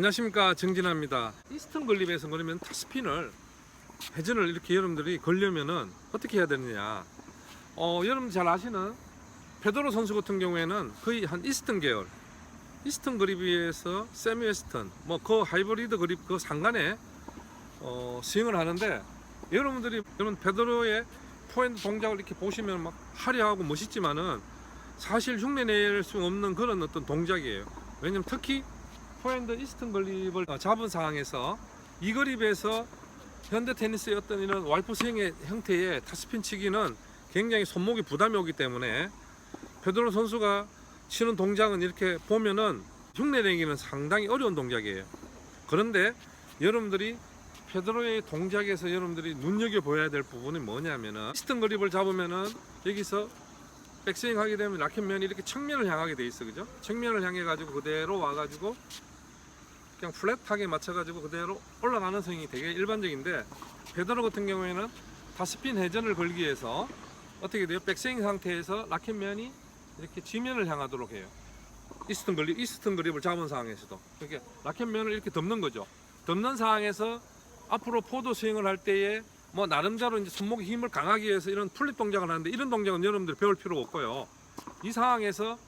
안녕하십니까. 정진아입니다. 이스턴 걸립에서 그러면 타스핀을 회전을 이렇게 여러분들이 걸려면은 어떻게 해야 되느냐. 어 여러분 잘 아시는 페도로 선수 같은 경우에는 거의 한 이스턴 계열. 이스턴 그립에 비해서 세미 웨스턴 뭐그 하이브리드 그립 그 상간에 어 스윙을 하는데 여러분들이 여러분 페도로의 포핸드 동작을 이렇게 보시면 막 화려하고 멋있지만은 사실 흉내 낼 수 없는 그런 어떤 동작이에요. 왜냐면 특히 포핸드 이스턴 걸립을 어, 잡은 상황에서 이 그립에서 현대 테니스의 어떤 이런 와이프 스윙의 형태의 타스핀 치기는 굉장히 손목이 부담이 오기 때문에 페도로 선수가 치는 동작은 이렇게 보면은 흉내 내기는 상당히 어려운 동작이에요. 그런데 여러분들이 페드로의 동작에서 여러분들이 눈여겨 보여야 될 부분이 뭐냐면은 이스턴 그립을 잡으면은 여기서 백스윙 하게 되면 라켓면이 이렇게 측면을 향하게 돼 있어 그죠? 측면을 향해 가지고 그대로 와 가지고 그냥 플랫하게 맞춰 가지고 그대로 올라가는 스윙이 되게 일반적인데 페드로 같은 경우에는 다스핀 회전을 걸기 위해서 어떻게 돼요? 백스윙 상태에서 라켓면이 이렇게 지면을 향하도록 해요. 이스턴 그립, 이스턴 그립을 잡은 상황에서도 이렇게 라켓면을 이렇게 덮는 거죠. 덮는 상황에서 앞으로 포도 스윙을 할 때에 뭐 나름대로 이제 손목에 힘을 강하기 위해서 이런 플립 동작을 하는데 이런 동작은 여러분들 배울 필요가 없고요. 이 상황에서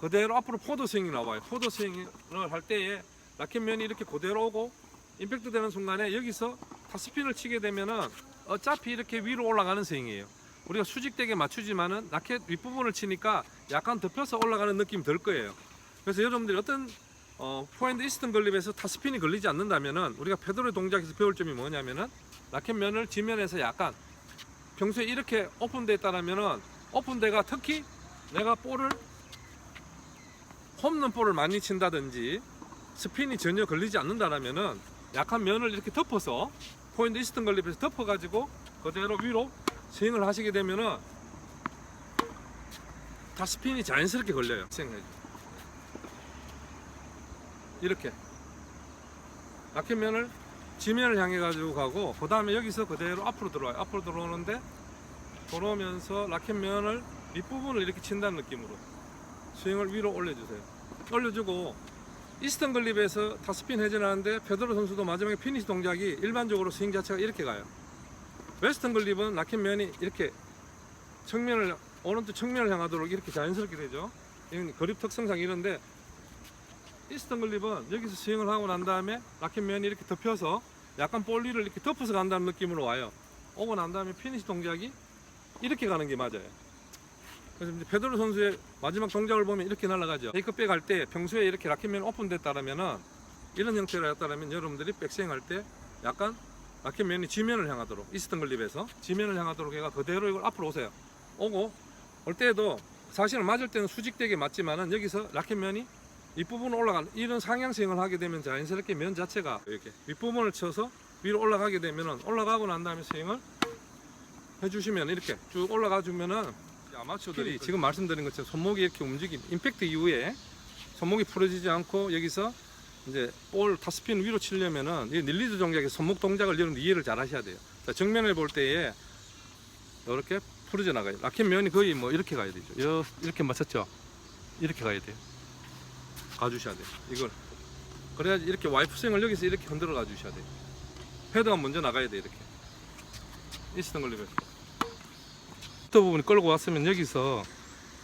그대로 앞으로 포도 스윙이 나와요. 포도 스윙을 할 때에 라켓면이 이렇게 그대로 오고 임팩트 되는 순간에 여기서 타스핀을 치게 되면은 어차피 이렇게 위로 올라가는 스윙이에요. 우리가 수직되게 맞추지만은 라켓 윗부분을 치니까 약간 덮여서 올라가는 느낌이 들 거예요. 그래서 여러분들이 어떤 어, 포핸드 이스턴 걸립에서 타스핀이 걸리지 않는다면은 우리가 페도의 동작에서 배울 점이 뭐냐면은 라켓면을 지면에서 약간 평소에 이렇게 오픈돼 있다라면은 오픈대가 특히 내가 볼을 홈런 볼을 많이 친다든지 스핀이 전혀 걸리지 않는다라면은 약한 면을 이렇게 덮어서 포핸드 이스턴 걸립에서 덮어가지고 그대로 위로 스윙을 하시게 되면은 다 스핀이 자연스럽게 걸려요. 스윙해 이렇게 라켓면을 지면을 향해 가지고 가고 그 다음에 여기서 그대로 앞으로 들어와요. 앞으로 들어오는데 들어오면서 라켓면을 윗부분을 이렇게 친다는 느낌으로 스윙을 위로 올려주세요. 올려주고 이스턴 글립에서 타스핀 회전하는데 페더러 선수도 마지막에 피니시 동작이 일반적으로 스윙 자체가 이렇게 가요. 웨스턴 글립은 라켓 면이 이렇게 측면을 오른쪽 측면을 향하도록 이렇게 자연스럽게 되죠. 이건 그립 특성상 이런데 이스턴 글립은 여기서 스윙을 하고 난 다음에 라켓 면이 이렇게 덮여서 약간 볼리를 이렇게 덮어서 간다는 느낌으로 와요. 오고 난 다음에 피니시 동작이 이렇게 가는 게 맞아요. 그래서 이제 페드로 선수의 마지막 동작을 보면 이렇게 날아가죠. 테이크백 할 때 평소에 이렇게 라켓면 오픈됐다라면은 이런 형태로였다라면 여러분들이 백스윙 할 때 약간 라켓면이 지면을 향하도록 이스턴 글립에서 지면을 향하도록 해가 그대로 이걸 앞으로 오세요. 오고 올 때도 사실은 맞을 때는 수직되게 맞지만은 여기서 라켓면이 윗부분으로 올라가는 이런 상향 스윙을 하게 되면 자연스럽게 면 자체가 이렇게 윗부분을 쳐서 위로 올라가게 되면은 올라가고 난 다음에 스윙을 해주시면 이렇게 쭉 올라가 주면은 아마추어들이 지금 말씀드린 것처럼 손목이 이렇게 움직임 임팩트 이후에 손목이 풀어지지 않고 여기서 이제 볼 타스핀 위로 치려면은 이 닐리드 동작의 손목 동작을 여러분 이해를 잘 하셔야 돼요. 자, 정면을 볼 때에 이렇게 풀어져 나가요. 라켓 면이 거의 뭐 이렇게 가야 되죠. 여- 이렇게 맞췄죠? 이렇게 가야 돼요. 가주셔야 돼요. 이걸 그래야지 이렇게 와이프 스윙을 여기서 이렇게 흔들어 가주셔야 돼요. 헤드가 먼저 나가야 돼 이렇게. 이스턴 걸리면서. 또 부분이 끌고 왔으면 여기서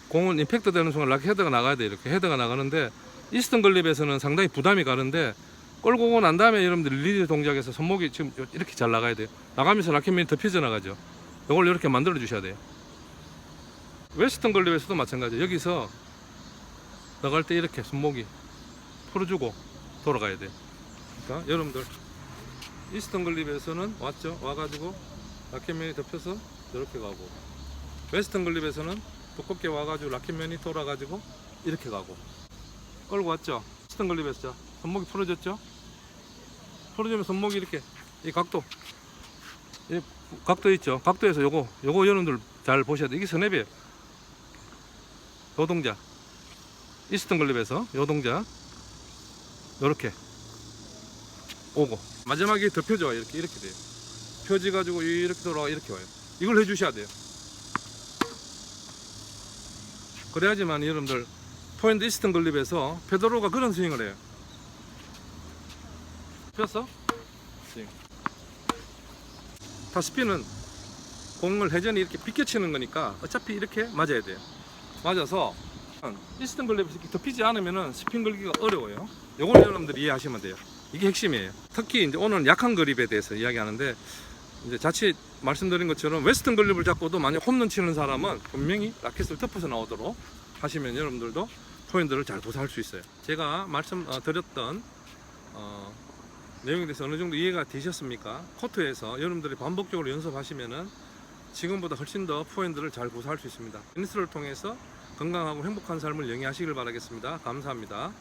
공은 임팩트 되는 순간 라켓 헤드가 나가야 돼 이렇게 헤드가 나가는데 이스턴 걸립에서는 상당히 부담이 가는데 끌고 오고 난 다음에 여러분들 리드 동작에서 손목이 지금 이렇게 잘 나가야 돼요. 나가면서 라켓면이 덮여져 나가죠. 이걸 이렇게 만들어 주셔야 돼요. 웨스턴 걸립에서도 마찬가지예요. 여기서 나갈 때 이렇게 손목이 풀어주고 돌아가야 돼요. 그러니까 여러분들 이스턴 글립에서는 왔죠. 와가지고 라켓면이 덮여서 이렇게 가고 웨스턴 글립에서는 두껍게 와가지고 라켓면이 돌아가지고 이렇게 가고. 끌고 왔죠. 이스턴 글립에서. 자, 손목이 풀어졌죠. 풀어지면 손목이 이렇게 이 각도. 이 각도 있죠. 각도에서 요거 요거 여러분들 잘 보셔야 돼. 이게 스냅이에요. 요 동작. 이스턴 글립에서 요 동작. 요렇게. 오고. 마지막에 덮여져 이렇게 이렇게 돼요. 펴지 가지고 이렇게 돌아가 이렇게 와요. 이걸 해주셔야 돼요 그래야지만 여러분들 포핸드 이스턴 글립에서 페도로가 그런 스윙을 해요 폈어? 스윙. 다스피는 공을 회전이 이렇게 비껴치는 거니까 어차피 이렇게 맞아야 돼요. 맞아서 이스턴 글립을 이렇게 덮이지 않으면 스핀 걸기가 어려워요. 요걸 여러분들이 이해하시면 돼요. 이게 핵심이에요. 특히 이제 오늘 약한 그립에 대해서 이야기하는데 이제 자칫 말씀드린 것처럼 웨스턴 글립을 잡고도 만약 홈런 치는 사람은 분명히 라켓을 덮어서 나오도록 하시면 여러분들도 포인트를 잘 구사할 수 있어요. 제가 말씀드렸던 어, 내용에 대해서 어느 정도 이해가 되셨습니까? 코트에서 여러분들이 반복적으로 연습하시면은 지금보다 훨씬 더 포인트를 잘 구사할 수 있습니다. 인스를 통해서 건강하고 행복한 삶을 영위하시길 바라겠습니다. 감사합니다.